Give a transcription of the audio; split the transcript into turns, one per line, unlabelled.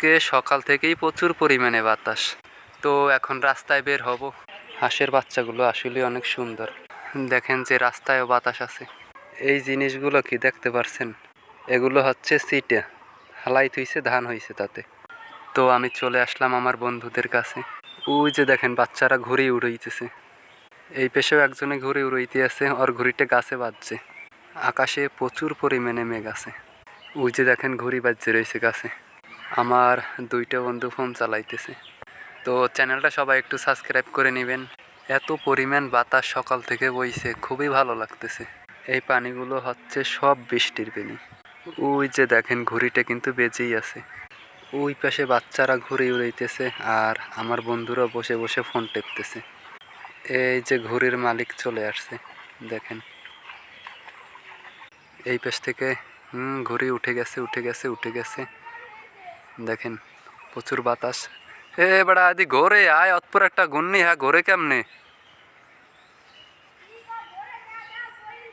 আজকে সকাল থেকেই প্রচুর পরিমাণে বাতাস। তো এখন রাস্তায় বের হব। হাঁসের বাচ্চাগুলো আসলে অনেক সুন্দর। দেখেন যে রাস্তায়ও বাতাস আছে। এই জিনিসগুলো কি দেখতে পারছেন? এগুলো হচ্ছে সিটে। হালাই থুইছে, ধান হয়েছে তাতে। তো আমি চলে আসলাম আমার বন্ধুদের কাছে। ওই যে দেখেন, বাচ্চারা ঘুড়ি উড়াইতেছে। এই পেশেও একজনে ঘুড়ি উড়াইতে আছে, ওর ঘুড়িটা গাছে বাজছে আকাশে প্রচুর পরিমাণে মেঘ আছে। ওই যে দেখেন, ঘুড়ি বাজছে রয়েছে গাছে। আমার দুইটা বন্ধু ফোন চালাইতেছে। তো চ্যানেলটা সবাই একটু সাবস্ক্রাইব করে নেবেন। এত পরিমাণ বাতাস সকাল থেকে বইছে, খুবই ভালো লাগতেছে। এই পানিগুলো হচ্ছে সব বৃষ্টির পানি। ওই যে দেখেন, ঘুড়িটা কিন্তু বেজেই আছে। ওই পাশে বাচ্চারা ঘুরে উড়াইতেছে আর আমার বন্ধুরা বসে বসে ফোন টেপতেছে। এই যে ঘুড়ির মালিক চলে আসছে, দেখেন। এই পাশ থেকে, হুম, ঘুড়ি উঠে গেছে উঠে গেছে উঠে গেছে। দেখেন প্রচুর বাতাস। এ বেড়া আদি ঘোরে আয় অতপুর একটা গুন্নি হ্যাঁ ঘোরে কেমনে?